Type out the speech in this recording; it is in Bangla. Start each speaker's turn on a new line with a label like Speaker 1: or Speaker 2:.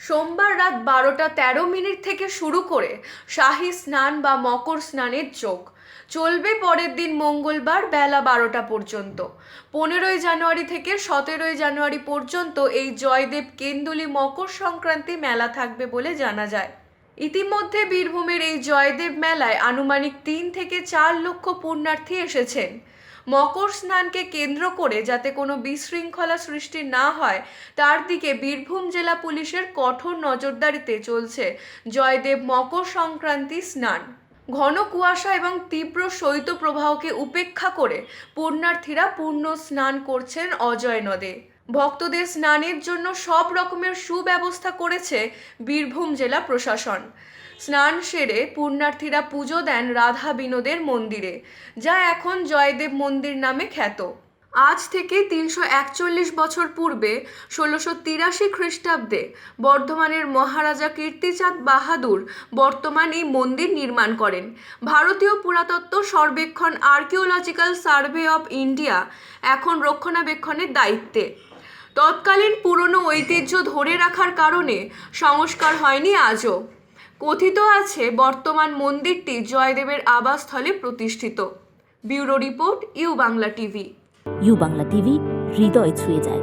Speaker 1: সোমবার রাত বারোটা তেরো মিনিট থেকে শুরু করে শাহী স্নান বা মকর স্নানের যোগ। চলবে পরের দিন মঙ্গলবার বেলা বারোটা পর্যন্ত। পনেরোই জানুয়ারি থেকে সতেরোই জানুয়ারি পর্যন্ত এই জয়দেব কেন্দুলি মকর সংক্রান্তি মেলা থাকবে বলে জানা যায়। ইতিমধ্যে বীরভূমের এই জয়দেব মেলায় আনুমানিক তিন থেকে চার লক্ষ পুণ্যার্থী এসেছেন। মকর স্নানকে কেন্দ্র করে যাতে কোনো বিশৃঙ্খলা সৃষ্টি না হয়, তার দিকে বীরভূম জেলা পুলিশের কঠোর নজরদারিতে চলছে জয়দেব মকর সংক্রান্তি স্নান। ঘন কুয়াশা এবং তীব্র শৈত্যপ্রবাহকে উপেক্ষা করে পুণ্যার্থীরা পূর্ণ স্নান করছেন অজয় নদে। ভক্তদের স্নানের জন্য সব রকমের সুব্যবস্থা করেছে বীরভূম জেলা প্রশাসন। স্নান সেরে পুণ্যার্থীরা পুজো দেন রাধা বিনোদের মন্দিরে, যা এখন জয়দেব মন্দির নামে খ্যাত। আজ থেকে তিনশো একচল্লিশ বছর পূর্বে ষোলোশো তিরাশি খ্রিস্টাব্দে বর্ধমানের মহারাজা কীর্তিচাঁদ বাহাদুর বর্তমান এই মন্দির নির্মাণ করেন। ভারতীয় পুরাতত্ত্ব সর্বেক্ষণ আর্কিওলজিক্যাল সার্ভে অব ইন্ডিয়া এখন রক্ষণাবেক্ষণের দায়িত্বে। তৎকালীন পুরনো ঐতিহ্য ধরে রাখার কারণে সংস্কার হয়নি আজও। কথিত আছে, বর্তমান মন্দিরটি জয়দেবের আবাসস্থলে প্রতিষ্ঠিত। Bureau report U Bangla TV.
Speaker 2: U Bangla TV, হৃদয় ছুঁয়ে যায়।